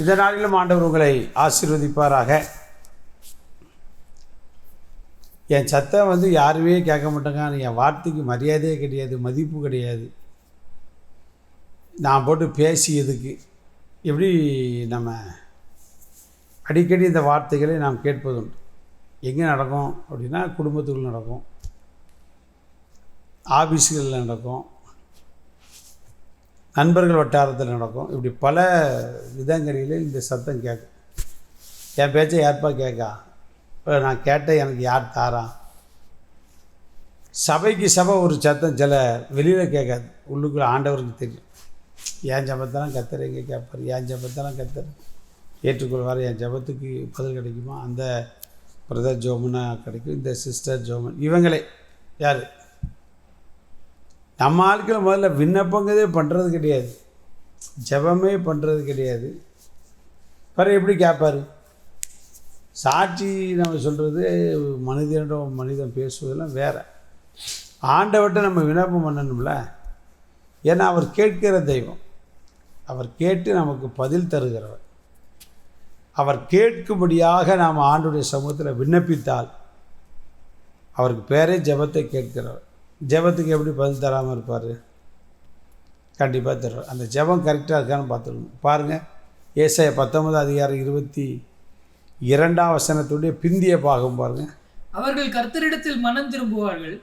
இந்த நாளிலும் ஆண்டவர் உங்களை ஆசீர்வதிப்பாராக. என் சத்தம் வந்து யாருமே கேட்க மாட்டாங்க. என் வார்த்தைக்கு மரியாதையே கிடையாது மதிப்பு கிடையாது. நான் போட்டு பேசியதுக்கு எப்படி நம்ம அடிக்கடி இந்த வார்த்தைகளை நாம் கேட்பதுண்டு. எங்கே நடக்கும் அப்படின்னா குடும்பத்துக்குள் நடக்கும். ஆஃபீஸுகளில் நடக்கும். நண்பர்கள் வட்டாரத்தில் நடக்கும். இப்படி பல விதங்களில் இந்த சத்தம் கேட்கும். என் பேச்சை யார்ப்பா கேட்கா? இப்போ நான் கேட்ட எனக்கு யார் தாரா சபைக்கு சபை ஒரு சத்தம் சில வெளியில் கேட்காது. உள்ளுக்குள்ளே ஆண்டவருக்கு தெரியும். என் ஜபத்தெல்லாம் கத்தர்? எங்கே கேட்பார் என் ஜபத்தெல்லாம் கத்தர்? ஏற்றுக்கொள்வார்? என் ஜபத்துக்கு பதில் கிடைக்குமா? அந்த பிரதர் ஜோமனா கிடைக்கும். இந்த சிஸ்டர் ஜோமன். இவங்களே. யார்? நம்ம ஆட்கள் முதல்ல விண்ணப்பங்கிறதே பண்ணுறது கிடையாது. ஜெபமே பண்ணுறது கிடையாது. பிறகு எப்படி கேட்பாரு சாட்சி நம்ம சொல்கிறது மனிதனிடம் மனிதன் பேசுவதெல்லாம் வேறு. ஆண்டவர்கிட்ட நம்ம விண்ணப்பம் பண்ணணும்ல? ஏன்னா அவர் கேட்கிற தெய்வம். அவர் கேட்டு நமக்கு பதில் தருகிறவர். அவர் கேட்கும்படியாக நாம் ஆண்டுடைய சமூகத்தில் விண்ணப்பித்தால் அவருக்கு பேரே ஜெபத்தை கேட்கிறவர். ஜெபத்துக்கு எப்படி பதில் தராமல் இருப்பார்? கண்டிப்பாக தருவார். அந்த ஜெபம் கரெக்டாக இருக்கான்னு பார்த்துக்கணும். பாருங்கள் ஏசாய பத்தொன்பது அதிகாரம் இருபத்தி இரண்டாம் வசனத்துடைய பிந்திய பாகம் பாருங்கள் அவர்கள் கர்த்தரிடத்தில் மனம் திரும்புவார்கள்.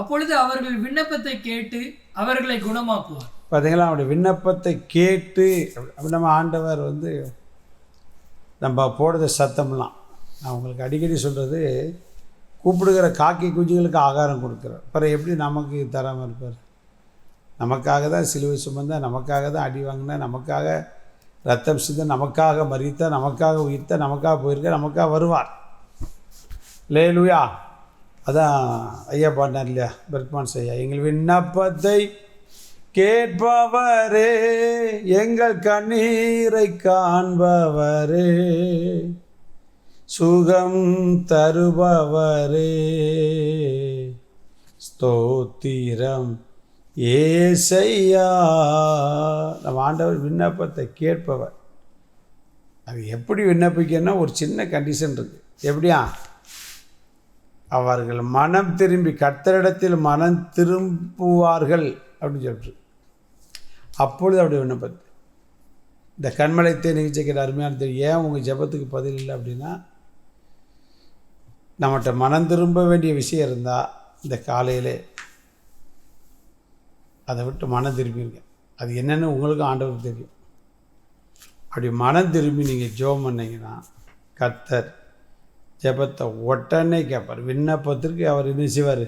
அப்பொழுது அவர்கள் விண்ணப்பத்தை கேட்டு அவர்களை குணமாக்குவார். பார்த்தீங்களா அவருடைய விண்ணப்பத்தை கேட்டு நம்ம ஆண்டவர் வந்து நம்ம போடுற சத்தம்லாம். நான் உங்களுக்கு அடிக்கடி சொல்கிறது கூப்பிடுகிற காக்கி குஞ்சுகளுக்கு ஆகாரம் கொடுக்குறார். அப்புறம் எப்படி நமக்கு தராமல் இருப்பார்? நமக்காக தான் சிலுவை சுமந்தா நமக்காக தான் அடி வாங்கினா நமக்காக ரத்தம் சிந்த நமக்காக மறித்த நமக்காக உயிர்த்த நமக்காக போயிருக்க நமக்காக வருவார். லேலுயா. அதான் ஐயா பாடினார் இல்லையா? பெர்க்மான்ஸ் ஐயா எங்கள் விண்ணப்பத்தை கேட்பவரே எங்கள் கண்ணீரை காண்பவரே சுகம் தருபவரே. ஸ்தோத்திரம். ஏசையா. நம்ம ஆண்டவர் விண்ணப்பத்தை கேட்பவர். அது எப்படி விண்ணப்பிக்கணும்னா ஒரு சின்ன கண்டிஷன் இருக்குது எப்படியா? அவர்கள் மனம் திரும்பி கர்த்தரிடத்தில் மனம் திரும்புவார்கள் அப்படின்னு சொல்லிட்டு. அப்பொழுது அப்படி விண்ணப்பத்து. இந்த கண்மலைத்தை நிகழ்ச்சிக்கிற அருமையான தெரியும் ஏன் உங்கள் ஜெபத்துக்கு பதில் இல்லை அப்படின்னா நம்மகிட்ட மனம் திரும்ப வேண்டிய விஷயம் இருந்தால் இந்த காலையிலே அதை விட்டு மனம் திரும்பிடுங்க அது என்னென்னு உங்களுக்கும் ஆண்டவருக்கு தெரியும். அப்படி மனம் திரும்பி நீங்கள் ஜோம் பண்ணிங்கன்னா கத்தர் ஜெபத்தை உடனே கேட்பார் விண்ணப்பத்திற்கு அவர் என்ன செய்வார்?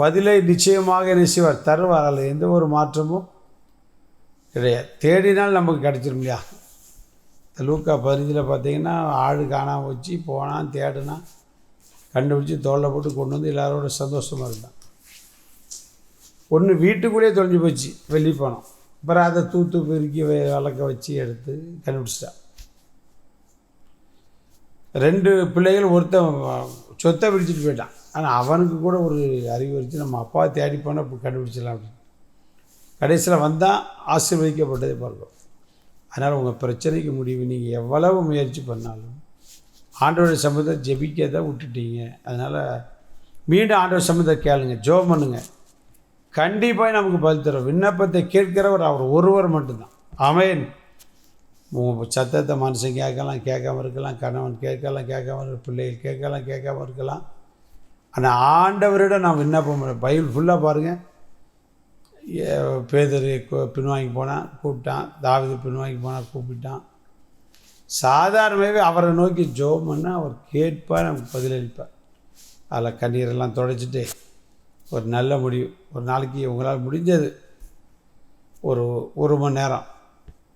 பதிலை நிச்சயமாக என்ன செய்வார்? தருவார் அதில் எந்த ஒரு மாற்றமும் கிடையாது. தேடினால் நமக்கு கிடச்சிரும் இல்லையா? இந்த லூக்கா பதினஞ்சில் பார்த்தீங்கன்னா ஆடு காணாமல் வச்சு போனான் தேடினான். கண்டுபிடிச்சி தோலை போட்டு கொண்டு வந்து எல்லாரோட சந்தோஷமாக இருந்தான். ஒன்று வீட்டுக்குள்ளேயே தொலைஞ்சு போச்சு வெளியே போனோம். அப்புறம் அதை தூத்து பெருக்கி வளர்க்க வச்சு எடுத்து கண்டுபிடிச்சிட்டான். ரெண்டு பிள்ளைகள் ஒருத்தன் சொத்தை பிடிச்சிட்டு போயிட்டான். ஆனால் அவனுக்கு கூட ஒரு அறிவு வச்சு நம்ம அப்பா தேடி போனால் இப்போ கண்டுபிடிச்சிடலாம் அப்படின்னு. கடைசியில் வந்தால் ஆசீர்வதிக்கப்பட்டதை பார்க்கிறோம் அதனால் உங்கள் பிரச்சனைக்கு முடிவு நீங்கள் எவ்வளவு முயற்சி பண்ணாலும் ஆண்டோட சம்மந்தத்தை ஜெபிக்க தான் விட்டுட்டீங்க. அதனால் மீண்டும் ஆண்டோட சம்மந்தத்தை கேளுங்க ஜோம் பண்ணுங்க. கண்டிப்பாக நமக்கு பதில் தரும். விண்ணப்பத்தை கேட்கிறவர் அவர் ஒருவர் மட்டும்தான். அமையன் உங்கள் சத்தத்தை மனுஷன் கேட்கலாம் கேட்காம இருக்கலாம் கணவன் கேட்கலாம் கேட்காம இருக்கலாம் பிள்ளைகள் கேட்கலாம் கேட்காம இருக்கலாம். ஆனால் ஆண்டவரிடம் நான் விண்ணப்பம் பைபிள் ஃபுல்லாக பாருங்கள் பேதர் பின்வாங்கி போனான் கூப்பிட்டான். தாவிது பின்வாங்கி போனால் கூப்பிட்டான். சாதாரணமாகவே அவரை நோக்கி ஜோம் பண்ணால் அவர் கேட்பார் நமக்கு பதிலளிப்பார். அதில் கண்ணீரெல்லாம் தொடச்சிட்டு ஒரு நல்ல முடிவு. ஒரு நாளைக்கு உங்களால் முடிஞ்சது. ஒரு ஒரு மணி நேரம்.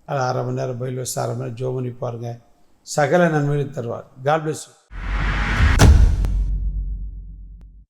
அது அரை மணி நேரம் பயில் வச்சு அரை மணி நேரம் ஜோம் பண்ணி பாருங்கள் சகல நன்மையும் தருவார். God bless you